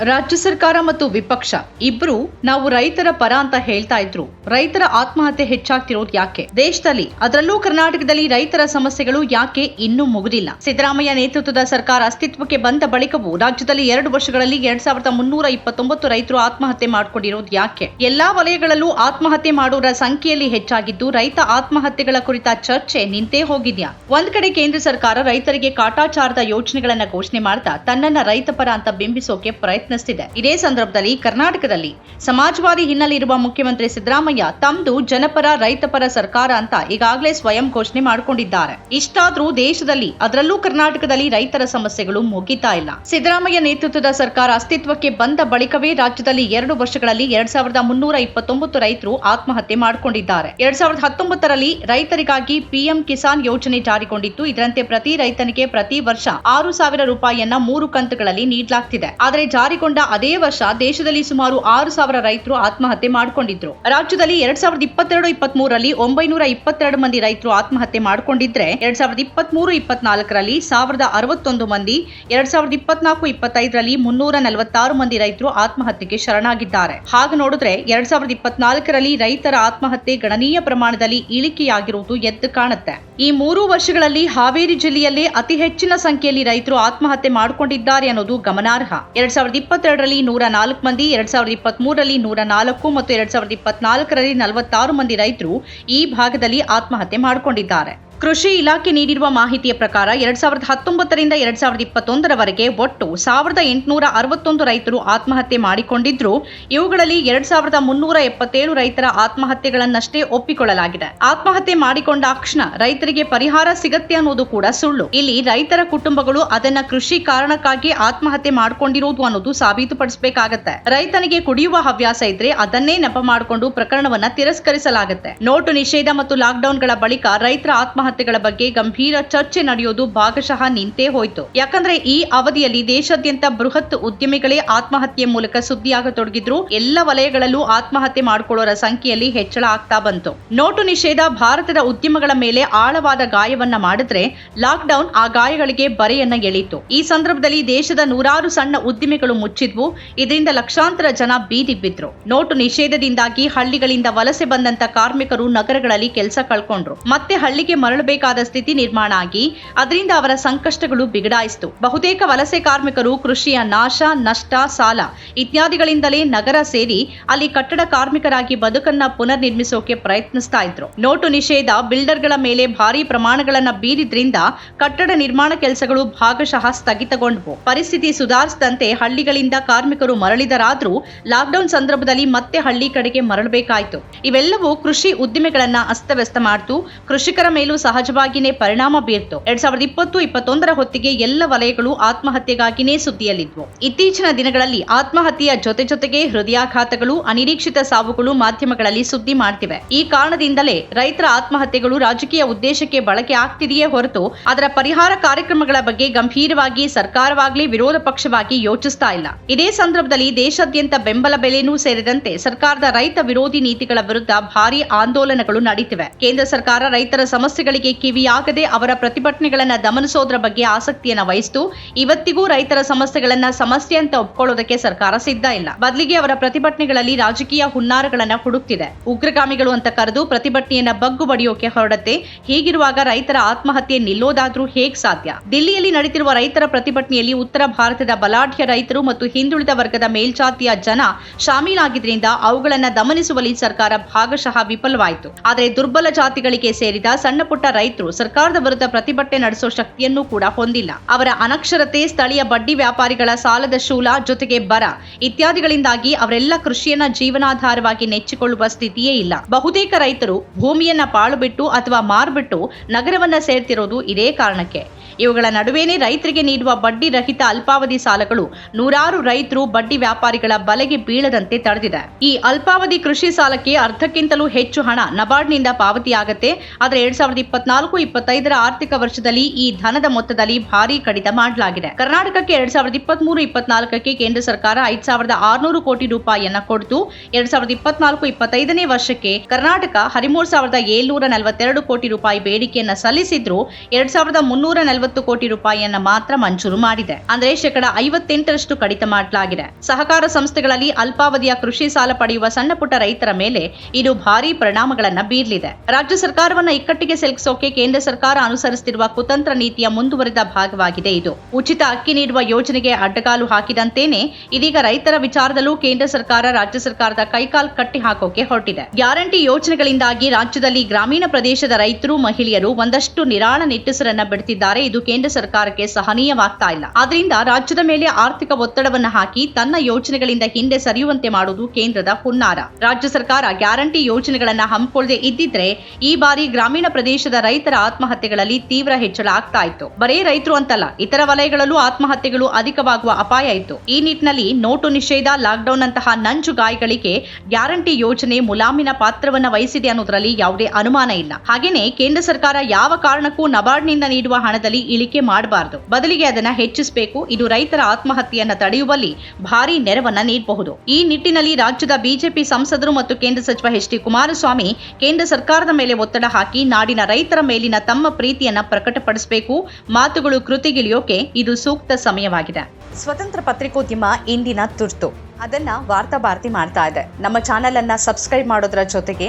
ರಾಜ್ಯ ಸರ್ಕಾರ ಮತ್ತು ವಿಪಕ್ಷ ಇಬ್ರು ನಾವು ರೈತರ ಪರ ಅಂತ ಹೇಳ್ತಾ ಇದ್ರು. ರೈತರ ಆತ್ಮಹತ್ಯೆ ಹೆಚ್ಚಾಗ್ತಿರೋದು ಯಾಕೆ? ದೇಶದಲ್ಲಿ, ಅದರಲ್ಲೂ ಕರ್ನಾಟಕದಲ್ಲಿ ರೈತರ ಸಮಸ್ಯೆಗಳು ಯಾಕೆ ಇನ್ನೂ ಮುಗಿದಿಲ್ಲ? ಸಿದ್ದರಾಮಯ್ಯ ನೇತೃತ್ವದ ಸರ್ಕಾರ ಅಸ್ತಿತ್ವಕ್ಕೆ ಬಂದ ಬಳಿಕವೂ ರಾಜ್ಯದಲ್ಲಿ ಎರಡು ವರ್ಷಗಳಲ್ಲಿ ಎರಡ್ ಸಾವಿರದ ಮುನ್ನೂರ ಇಪ್ಪತ್ತೊಂಬತ್ತು ರೈತರು ಆತ್ಮಹತ್ಯೆ ಮಾಡಿಕೊಂಡಿರೋದು ಯಾಕೆ? ಎಲ್ಲಾ ವಲಯಗಳಲ್ಲೂ ಆತ್ಮಹತ್ಯೆ ಮಾಡೋರ ಸಂಖ್ಯೆಯಲ್ಲಿ ಹೆಚ್ಚಾಗಿದ್ದು ರೈತ ಆತ್ಮಹತ್ಯೆಗಳ ಕುರಿತ ಚರ್ಚೆ ನಿಂತೇ ಹೋಗಿದ್ಯಾ? ಒಂದ್ ಕಡೆ ಕೇಂದ್ರ ಸರ್ಕಾರ ರೈತರಿಗೆ ಕಾಟಾಚಾರದ ಯೋಜನೆಗಳನ್ನ ಘೋಷಣೆ ಮಾಡ್ತಾ ತನ್ನನ್ನ ರೈತ ಪರ ಅಂತ ಬಿಂಬಿಸೋಕೆ ಪ್ರಯತ್ನಿಸ್ತಿದೆ. ಇದೇ ಸಂದರ್ಭದಲ್ಲಿ ಕರ್ನಾಟಕದಲ್ಲಿ ಸಮಾಜವಾದಿ ಹಿನ್ನೆಲೆ ಇರುವ ಮುಖ್ಯಮಂತ್ರಿ ಸಿದ್ದರಾಮಯ್ಯ ತಮ್ದು ಜನಪರ, ರೈತಪರ ಸರ್ಕಾರ ಅಂತ ಈಗಾಗಲೇ ಸ್ವಯಂ ಘೋಷಣೆ ಮಾಡಿಕೊಂಡಿದ್ದಾರೆ. ಇಷ್ಟಾದ್ರೂ ದೇಶದಲ್ಲಿ, ಅದರಲ್ಲೂ ಕರ್ನಾಟಕದಲ್ಲಿ ರೈತರ ಸಮಸ್ಯೆಗಳು ಮುಗಿತಾ ಇಲ್ಲ. ಸಿದ್ದರಾಮಯ್ಯ ನೇತೃತ್ವದ ಸರ್ಕಾರ ಅಸ್ತಿತ್ವಕ್ಕೆ ಬಂದ ಬಳಿಕವೇ ರಾಜ್ಯದಲ್ಲಿ ಎರಡು ವರ್ಷಗಳಲ್ಲಿ ಎರಡ್ ಸಾವಿರದ ಮುನ್ನೂರ ಇಪ್ಪತ್ತೊಂಬತ್ತು ರೈತರು ಆತ್ಮಹತ್ಯೆ ಮಾಡಿಕೊಂಡಿದ್ದಾರೆ. ಎರಡ್ ಸಾವಿರದ ಹತ್ತೊಂಬತ್ತರಲ್ಲಿ ರೈತರಿಗಾಗಿ ಪಿಎಂ ಕಿಸಾನ್ ಯೋಜನೆ ಜಾರಿಗೊಂಡಿತ್ತು. ಇದರಂತೆ ಪ್ರತಿ ರೈತನಿಗೆ ಪ್ರತಿ ವರ್ಷ ಆರು ಸಾವಿರ ರೂಪಾಯಿಯನ್ನ ಮೂರು ಕಂತುಗಳಲ್ಲಿ ನೀಡಲಾಗ್ತಿದೆ. ಆದರೆ ಜಾರಿಗೊಂಡ ಅದೇ ವರ್ಷ ದೇಶದಲ್ಲಿ ಸುಮಾರು ಆರು ಸಾವಿರ ರೈತರು ಆತ್ಮಹತ್ಯೆ ಮಾಡಿಕೊಂಡಿದ್ರು. ರಾಜ್ಯದಲ್ಲಿ ಎರಡ್ ಸಾವಿರದ ಇಪ್ಪತ್ತೆರಡು ಇಪ್ಪತ್ತ್ ಮೂರರಲ್ಲಿ ಒಂಬೈನೂರ ಇಪ್ಪತ್ತೆರಡು ಮಂದಿ ರೈತರು ಆತ್ಮಹತ್ಯೆ ಮಾಡಿಕೊಂಡಿದ್ರೆ, ಎರಡ್ ಸಾವಿರದ ಇಪ್ಪತ್ಮೂರು, ಇಪ್ಪತ್ನಾಲ್ಕರಲ್ಲಿ ಸಾವಿರದ ಅರವತ್ತೊಂದು ಮಂದಿ, ಎರಡ್ ಸಾವಿರದ ಇಪ್ಪತ್ನಾಲ್ಕು, ಇಪ್ಪತ್ತೈದರಲ್ಲಿ ಮುನ್ನೂರ ನಲವತ್ತಾರು ಮಂದಿ ರೈತರು ಆತ್ಮಹತ್ಯೆಗೆ ಶರಣಾಗಿದ್ದಾರೆ. ಹಾಗೆ ನೋಡಿದ್ರೆ ಎರಡ್ ಸಾವಿರದ ಇಪ್ಪತ್ನಾಲ್ಕರಲ್ಲಿ ರೈತರ ಆತ್ಮಹತ್ಯೆ ಗಣನೀಯ ಪ್ರಮಾಣದಲ್ಲಿ ಇಳಿಕೆಯಾಗಿರುವುದು ಎದ್ದು ಕಾಣುತ್ತೆ. ಈ ಮೂರು ವರ್ಷಗಳಲ್ಲಿ ಹಾವೇರಿ ಜಿಲ್ಲೆಯಲ್ಲೇ ಅತಿ ಹೆಚ್ಚಿನ ಸಂಖ್ಯೆಯಲ್ಲಿ ರೈತರು ಆತ್ಮಹತ್ಯೆ ಮಾಡಿಕೊಂಡಿದ್ದಾರೆ ಅನ್ನೋದು ಗಮನಾರ್ಹ. ಎರಡ್ ಸಾವಿರದ ಇಪ್ಪತ್ತೆರಡರಲ್ಲಿ ನೂರ ನಾಲ್ಕು ಮಂದಿ, ಎರಡ್ ಸಾವಿರದ ಇಪ್ಪತ್ತ್ ಮೂರರಲ್ಲಿ ನೂರ ನಾಲ್ಕು ಮತ್ತು ಎರಡ್ ಸಾವಿರದ ಇಪ್ಪತ್ನಾಲ್ಕರಲ್ಲಿ ನಲವತ್ತಾರು ಮಂದಿ ರೈತರು ಈ ಭಾಗದಲ್ಲಿ ಆತ್ಮಹತ್ಯೆ ಮಾಡಿಕೊಂಡಿದ್ದಾರೆ. ಕೃಷಿ ಇಲಾಖೆ ನೀಡಿರುವ ಮಾಹಿತಿಯ ಪ್ರಕಾರ ಎರಡ್ ಸಾವಿರದ ಹತ್ತೊಂಬತ್ತರಿಂದ ಎರಡ್ ಸಾವಿರದ ಇಪ್ಪತ್ತೊಂದರವರೆಗೆ ಒಟ್ಟು ಸಾವಿರದ ಎಂಟುನೂರ ಅರವತ್ತೊಂದು ರೈತರು ಆತ್ಮಹತ್ಯೆ ಮಾಡಿಕೊಂಡಿದ್ರು. ಇವುಗಳಲ್ಲಿ ಎರಡ್ ಸಾವಿರದ ಮುನ್ನೂರ ಎಪ್ಪತ್ತೇಳು ರೈತರ ಆತ್ಮಹತ್ಯೆಗಳನ್ನಷ್ಟೇ ಒಪ್ಪಿಕೊಳ್ಳಲಾಗಿದೆ. ಆತ್ಮಹತ್ಯೆ ಮಾಡಿಕೊಂಡ ಅಕ್ಷಣ ರೈತರಿಗೆ ಪರಿಹಾರ ಸಿಗತ್ತೆ ಅನ್ನೋದು ಕೂಡ ಸುಳ್ಳು. ಇಲ್ಲಿ ರೈತರ ಕುಟುಂಬಗಳು ಅದನ್ನ ಕೃಷಿ ಕಾರಣಕ್ಕಾಗಿ ಆತ್ಮಹತ್ಯೆ ಮಾಡ್ಕೊಂಡಿರೋದು ಅನ್ನೋದು ಸಾಬೀತುಪಡಿಸಬೇಕಾಗತ್ತೆ. ರೈತನಿಗೆ ಕುಡಿಯುವ ಹವ್ಯಾಸ ಇದ್ರೆ ಅದನ್ನೇ ನೆಪ ಮಾಡಿಕೊಂಡು ಪ್ರಕರಣವನ್ನ ತಿರಸ್ಕರಿಸಲಾಗುತ್ತೆ. ನೋಟು ನಿಷೇಧ ಮತ್ತು ಲಾಕ್ಡೌನ್ಗಳ ಬಳಿಕ ರೈತರ ಆತ್ಮಹತ್ಯೆಗಳ ಬಗ್ಗೆ ಗಂಭೀರ ಚರ್ಚೆ ನಡೆಯೋದು ಭಾಗಶಃ ನಿಂತೇ ಹೋಯಿತು. ಯಾಕಂದ್ರೆ ಈ ಅವಧಿಯಲ್ಲಿ ದೇಶಾದ್ಯಂತ ಬೃಹತ್ ಉದ್ಯಮಿಗಳೇ ಆತ್ಮಹತ್ಯೆ ಮೂಲಕ ಸುದ್ದಿಯಾಗತೊಡಗಿದ್ರು. ಎಲ್ಲ ವಲಯಗಳಲ್ಲೂ ಆತ್ಮಹತ್ಯೆ ಮಾಡಿಕೊಳ್ಳೋರ ಸಂಖ್ಯೆಯಲ್ಲಿ ಹೆಚ್ಚಳ ಆಗ್ತಾ ಬಂತು. ನೋಟು ನಿಷೇಧ ಭಾರತದ ಉದ್ಯಮಗಳ ಮೇಲೆ ಆಳವಾದ ಗಾಯವನ್ನ ಮಾಡಿದ್ರೆ ಲಾಕ್ಡೌನ್ ಆ ಗಾಯಗಳಿಗೆ ಬರೆಯನ್ನ ಎಳೀತು. ಈ ಸಂದರ್ಭದಲ್ಲಿ ದೇಶದ ನೂರಾರು ಸಣ್ಣ ಉದ್ದಿಮೆಗಳು ಮುಚ್ಚಿದ್ವು. ಇದರಿಂದ ಲಕ್ಷಾಂತರ ಜನ ಬೀದಿ ಬಿದ್ರು ನೋಟು ನಿಷೇಧದಿಂದಾಗಿ ಹಳ್ಳಿಗಳಿಂದ ವಲಸೆ ಬಂದಂತ ಕಾರ್ಮಿಕರು ನಗರಗಳಲ್ಲಿ ಕೆಲಸ ಕಳ್ಕೊಂಡ್ರು. ಮತ್ತೆ ಹಳ್ಳಿಗೆ ಮರಳಬೇಕಾದ ಸ್ಥಿತಿ ನಿರ್ಮಾಣ ಆಗಿ ಅದರಿಂದ ಅವರ ಸಂಕಷ್ಟಗಳು ಬಿಗಡಾಯಿಸಿತು. ಬಹುತೇಕ ವಲಸೆ ಕಾರ್ಮಿಕರು ಕೃಷಿಯ ನಾಶ, ನಷ್ಟ, ಸಾಲ ಇತ್ಯಾದಿಗಳಿಂದಲೇ ನಗರ ಸೇರಿ ಅಲ್ಲಿ ಕಟ್ಟಡ ಕಾರ್ಮಿಕರಾಗಿ ಬದುಕನ್ನ ಪುನರ್ ನಿರ್ಮಿಸೋಕೆ ಪ್ರಯತ್ನಿಸ್ತಾ ಇದ್ರು. ನೋಟು ನಿಷೇಧ ಬಿಲ್ಡರ್ಗಳ ಮೇಲೆ ಭಾರಿ ಪ್ರಮಾಣಗಳನ್ನ ಬೀರಿದ್ರಿಂದ ಕಟ್ಟಡ ನಿರ್ಮಾಣ ಕೆಲಸಗಳು ಭಾಗಶಃ ಸ್ಥಗಿತಗೊಂಡವು. ಪರಿಸ್ಥಿತಿ ಸುಧಾರಿಸಿದಂತೆ ಹಳ್ಳಿಗಳಿಂದ ಕಾರ್ಮಿಕರು ಮರಳಿದರಾದ್ರೂ ಲಾಕ್ಡೌನ್ ಸಂದರ್ಭದಲ್ಲಿ ಮತ್ತೆ ಹಳ್ಳಿ ಕಡೆಗೆ ಮರಳಬೇಕಾಯಿತು. ಇವೆಲ್ಲವೂ ಕೃಷಿ ಉದ್ದಿಮೆಗಳನ್ನ ಅಸ್ತವ್ಯಸ್ತ ಮಾಡ್ತು. ಕೃಷಿಕರ ಮೇಲೂ ಸಹಜವಾಗಿಯೇ ಪರಿಣಾಮ ಬೀರ್ತು. ಎರಡ್ ಸಾವಿರದ ಇಪ್ಪತ್ತು, ಇಪ್ಪತ್ತೊಂದರ ಹೊತ್ತಿಗೆ ಎಲ್ಲ ವಲಯಗಳು ಆತ್ಮಹತ್ಯೆಗಾಗಿನೇ ಸುದ್ದಿಯಲ್ಲಿದ್ವು. ಇತ್ತೀಚಿನ ದಿನಗಳಲ್ಲಿ ಆತ್ಮಹತ್ಯೆಯ ಜೊತೆ ಜೊತೆಗೆ ಹೃದಯಾಘಾತಗಳು, ಅನಿರೀಕ್ಷಿತ ಸಾವುಗಳು ಮಾಧ್ಯಮಗಳಲ್ಲಿ ಸುದ್ದಿ ಮಾಡ್ತಿವೆ. ಈ ಕಾರಣದಿಂದಲೇ ರೈತರ ಆತ್ಮಹತ್ಯೆಗಳು ರಾಜಕೀಯ ಉದ್ದೇಶಕ್ಕೆ ಬಳಕೆ ಆಗ್ತಿದೆಯೇ ಹೊರತು ಅದರ ಪರಿಹಾರ ಕಾರ್ಯಕ್ರಮಗಳ ಬಗ್ಗೆ ಗಂಭೀರವಾಗಿ ಸರ್ಕಾರವಾಗ್ಲಿ ವಿರೋಧ ಪಕ್ಷವಾಗಿ ಯೋಚಿಸ್ತಾ ಇಲ್ಲ. ಇದೇ ಸಂದರ್ಭದಲ್ಲಿ ದೇಶಾದ್ಯಂತ ಬೆಂಬಲ ಬೆಲೆನೂ ಸೇರಿದಂತೆ ಸರ್ಕಾರದ ರೈತ ವಿರೋಧಿ ನೀತಿಗಳ ವಿರುದ್ಧ ಭಾರೀ ಆಂದೋಲನಗಳು ನಡೀತಿವೆ. ಕೇಂದ್ರ ಸರ್ಕಾರ ರೈತರ ಸಮಸ್ಯೆಗಳಿಗೆ ಕಿವಿಯಾಗದೆ ಅವರ ಪ್ರತಿಭಟನೆಗಳನ್ನು ದಮನಿಸೋದ್ರ ಬಗ್ಗೆ ಆಸಕ್ತಿಯನ್ನ ವಹಿಸಿತು. ಇವತ್ತಿಗೂ ರೈತರ ಸಮಸ್ಯೆಗಳನ್ನ ಸಮಸ್ಯೆ ಅಂತ ಒಪ್ಕೊಳ್ಳೋದಕ್ಕೆ ಸರ್ಕಾರ ಸಿದ್ಧ ಇಲ್ಲ. ಬದಲಿಗೆ ಅವರ ಪ್ರತಿಭಟನೆಗಳಲ್ಲಿ ರಾಜಕೀಯ ಹುನ್ನಾರಗಳನ್ನ ಹುಡುಕ್ತಿದೆ. ಉಗ್ರಗಾಮಿಗಳು ಅಂತ ಕರೆದು ಪ್ರತಿಭಟನೆಯನ್ನ ಬಗ್ಗು ಬಡಿಯೋಕೆ ಹೊರಡತ್ತೆ. ಹೀಗಿರುವಾಗ ರೈತರ ಆತ್ಮಹತ್ಯೆ ನಿಲ್ಲೋದಾದ್ರೂ ಹೇಗ್ ಸಾಧ್ಯ? ದಿಲ್ಲಿಯಲ್ಲಿ ನಡೀತಿರುವ ರೈತರ ಪ್ರತಿಭಟನೆಯಲ್ಲಿ ಉತ್ತರ ಭಾರತದ ಬಲಾಢ್ಯ ರೈತರು ಮತ್ತು ಹಿಂದುಳಿದ ವರ್ಗದ ಮೇಲ್ಜಾತಿಯ ಜನ ಶಾಮೀಲಾಗಿದ್ರಿಂದ ಅವುಗಳನ್ನ ದಮನಿಸುವಲ್ಲಿ ಸರ್ಕಾರ ಭಾಗಶಃ ವಿಫಲವಾಯಿತು. ಆದರೆ ದುರ್ಬಲ ಜಾತಿಗಳಿಗೆ ಸೇರಿದ ಸಣ್ಣ ಪುಟ್ಟ ರೈತರು ಸರ್ಕಾರದ ವಿರುದ್ಧ ಪ್ರತಿಭಟನೆ ನಡೆಸುವ ಶಕ್ತಿಯನ್ನು ಕೂಡ ಹೊಂದಿಲ್ಲ. ಅವರ ಅನಕ್ಷರತೆ, ಸ್ಥಳೀಯ ಬಡ್ಡಿ ವ್ಯಾಪಾರಿಗಳ ಸಾಲದ ಶೂಲ ಜೊತೆಗೆ ಬರ ಇತ್ಯಾದಿಗಳಿಂದಾಗಿ ಅವರೆಲ್ಲ ಕೃಷಿಯನ್ನ ಜೀವನಾಧಾರವಾಗಿ ನೆಚ್ಚಿಕೊಳ್ಳುವ ಸ್ಥಿತಿಯೇ ಇಲ್ಲ. ಬಹುತೇಕ ರೈತರು ಭೂಮಿಯನ್ನ ಪಾಳು ಬಿಟ್ಟು ಅಥವಾ ಮಾರ್ಬಿಟ್ಟು ನಗರವನ್ನ ಸೇರ್ತಿರೋದು ಇದೇ ಕಾರಣಕ್ಕೆ. ಇವುಗಳ ನಡುವೆಯೇ ರೈತರಿಗೆ ನೀಡುವ ಬಡ್ಡಿ ರಹಿತ ಅಲ್ಪಾವಧಿ ಸಾಲಗಳು ನೂರಾರು ರೈತರು ಬಡ್ಡಿ ವ್ಯಾಪಾರಿಗಳ ಬಲೆಗೆ ಬೀಳದಂತೆ ತಡೆದಿದೆ. ಈ ಅಲ್ಪಾವಧಿ ಕೃಷಿ ಸಾಲಕ್ಕೆ ಅರ್ಧಕ್ಕಿಂತಲೂ ಹೆಚ್ಚು ಹಣ ನಬಾರ್ಡ್ನಿಂದ ಪಾವತಿಯಾಗತ್ತೆ. ಆದರೆ ಎರಡ್ ಸಾವಿರದ ಇಪ್ಪತ್ನಾಲ್ಕು, ಇಪ್ಪತ್ತೈದರ ಆರ್ಥಿಕ ವರ್ಷದಲ್ಲಿ ಈ ಧನದ ಮೊತ್ತದಲ್ಲಿ ಭಾರೀ ಕಡಿತ ಮಾಡಲಾಗಿದೆ. ಕರ್ನಾಟಕಕ್ಕೆ ಎರಡ್ ಸಾವಿರದ ಇಪ್ಪತ್ಮೂರು, ಇಪ್ಪತ್ನಾಲ್ಕಕ್ಕೆ ಕೇಂದ್ರ ಸರ್ಕಾರ ಐದ್ ಸಾವಿರದ ಆರುನೂರು ಕೋಟಿ ರೂಪಾಯಿಯನ್ನ ಕೊಡ್ತು. ಎರಡ್ ಸಾವಿರದ ಇಪ್ಪತ್ನಾಲ್ಕು, ಇಪ್ಪತ್ತೈದನೇ ವರ್ಷಕ್ಕೆ ಕರ್ನಾಟಕ ಹದಿಮೂರು ಸಾವಿರದ ಏಳ್ನೂರ ನಲವತ್ತೆರಡು ಕೋಟಿ ರೂಪಾಯಿ ಬೇಡಿಕೆಯನ್ನ ಸಲ್ಲಿಸಿದ್ರು ಎರಡ್ ಸಾವಿರದ ಮುನ್ನೂರ ಐವತ್ತು ಕೋಟಿ ರೂಪಾಯಿಯನ್ನ ಮಾತ್ರ ಮಂಜೂರು ಮಾಡಿದೆ. ಅಂದ್ರೆ ಶೇಕಡ ಐವತ್ತೆಂಟರಷ್ಟು ಕಡಿತ ಮಾಡಲಾಗಿದೆ. ಸಹಕಾರ ಸಂಸ್ಥೆಗಳಲ್ಲಿ ಅಲ್ಪಾವಧಿಯ ಕೃಷಿ ಸಾಲ ಪಡೆಯುವ ಸಣ್ಣ ಪುಟ್ಟ ರೈತರ ಮೇಲೆ ಇದು ಭಾರೀ ಪರಿಣಾಮಗಳನ್ನ ಬೀರಲಿದೆ. ರಾಜ್ಯ ಸರ್ಕಾರವನ್ನ ಇಕ್ಕಟ್ಟಿಗೆ ಸಿಲುಕಿಸೋಕೆ ಕೇಂದ್ರ ಸರ್ಕಾರ ಅನುಸರಿಸುತ್ತಿರುವ ಕುತಂತ್ರ ನೀತಿಯ ಮುಂದುವರಿದ ಭಾಗವಾಗಿದೆ ಇದು. ಉಚಿತ ಅಕ್ಕಿ ನೀಡುವ ಯೋಜನೆಗೆ ಅಡ್ಡಗಾಲು ಹಾಕಿದಂತೇನೆ ಇದೀಗ ರೈತರ ವಿಚಾರದಲ್ಲೂ ಕೇಂದ್ರ ಸರ್ಕಾರ ರಾಜ್ಯ ಸರ್ಕಾರದ ಕೈಕಾಲ್ ಕಟ್ಟಿ ಹಾಕೋಕೆ ಹೊರಟಿದೆ. ಗ್ಯಾರಂಟಿ ಯೋಜನೆಗಳಿಂದಾಗಿ ರಾಜ್ಯದಲ್ಲಿ ಗ್ರಾಮೀಣ ಪ್ರದೇಶದ ರೈತರು, ಮಹಿಳೆಯರು ಒಂದಷ್ಟು ನಿರಾಳ ನಿಟ್ಟುಸಿರನ್ನ ಬಿಡುತ್ತಿದ್ದಾರೆ ಇದು ಕೇಂದ್ರ ಸರ್ಕಾರಕ್ಕೆ ಸಹನೀಯವಾಗ್ತಾ ಇಲ್ಲ. ಆದ್ರಿಂದ ರಾಜ್ಯದ ಮೇಲೆ ಆರ್ಥಿಕ ಒತ್ತಡವನ್ನು ಹಾಕಿ ತನ್ನ ಯೋಜನೆಗಳಿಂದ ಹಿಂದೆ ಸರಿಯುವಂತೆ ಮಾಡುವುದು ಕೇಂದ್ರದ ಹುನ್ನಾರ. ರಾಜ್ಯ ಸರ್ಕಾರ ಗ್ಯಾರಂಟಿ ಯೋಜನೆಗಳನ್ನ ಹಮ್ಮಿಕೊಳ್ಳದೆ ಇದ್ದಿದ್ರೆ ಈ ಬಾರಿ ಗ್ರಾಮೀಣ ಪ್ರದೇಶದ ರೈತರ ಆತ್ಮಹತ್ಯೆಗಳಲ್ಲಿ ತೀವ್ರ ಹೆಚ್ಚಳ ಆಗ್ತಾ ಇತ್ತು. ಬರೇ ರೈತರು ಅಂತಲ್ಲ, ಇತರ ವಲಯಗಳಲ್ಲೂ ಆತ್ಮಹತ್ಯೆಗಳು ಅಧಿಕವಾಗುವ ಅಪಾಯ ಇತ್ತು. ಈ ನಿಟ್ಟಿನಲ್ಲಿ ನೋಟು ನಿಷೇಧ, ಲಾಕ್ಡೌನ್ ಅಂತಹ ನಂಜು ಗಾಯಗಳಿಗೆ ಗ್ಯಾರಂಟಿ ಯೋಜನೆ ಮುಲಾಮಿನ ಪಾತ್ರವನ್ನ ವಹಿಸಿದೆ ಅನ್ನೋದರಲ್ಲಿ ಯಾವುದೇ ಅನುಮಾನ ಇಲ್ಲ. ಹಾಗೆಯೇ ಕೇಂದ್ರ ಸರ್ಕಾರ ಯಾವ ಕಾರಣಕ್ಕೂ ನಬಾರ್ಡ್ನಿಂದ ನೀಡುವ ಹಣದಲ್ಲಿ ಇಳಿಕೆ ಮಾಡಬಾರದು. ಬದಲಿಗೆ ಅದನ್ನ ಹೆಚ್ಚಿಸಬೇಕು. ಇದು ರೈತರ ಆತ್ಮಹತ್ಯೆಯನ್ನ ತಡೆಯುವಲ್ಲಿ ಭಾರಿ ನೆರವನ್ನ ನೀಡಬಹುದು. ಈ ನಿಟ್ಟಿನಲ್ಲಿ ರಾಜ್ಯದ ಬಿಜೆಪಿ ಸಂಸದರು ಮತ್ತು ಕೇಂದ್ರ ಸಚಿವ ಎಚ್ ಡಿ ಕುಮಾರಸ್ವಾಮಿ ಕೇಂದ್ರ ಸರ್ಕಾರದ ಮೇಲೆ ಒತ್ತಡ ಹಾಕಿ ನಾಡಿನ ರೈತರ ಮೇಲಿನ ತಮ್ಮ ಪ್ರೀತಿಯನ್ನ ಪ್ರಕಟಪಡಿಸಬೇಕು. ಮಾತುಗಳು ಕೃತಿಗಿಳಿಯೋಕೆ ಇದು ಸೂಕ್ತ ಸಮಯವಾಗಿದೆ. ಸ್ವತಂತ್ರ ಪತ್ರಿಕೋದ್ಯಮ ಇಂದಿನ ತುರ್ತು. ಅದನ್ನ ವಾರ್ತಾ ಭಾರತಿ ಮಾಡ್ತಾ ಇದೆ. ನಮ್ಮ ಚಾನೆಲ್ ಅನ್ನ ಸಬ್ಸ್ಕ್ರೈಬ್ ಮಾಡೋದ್ರ ಜೊತೆಗೆ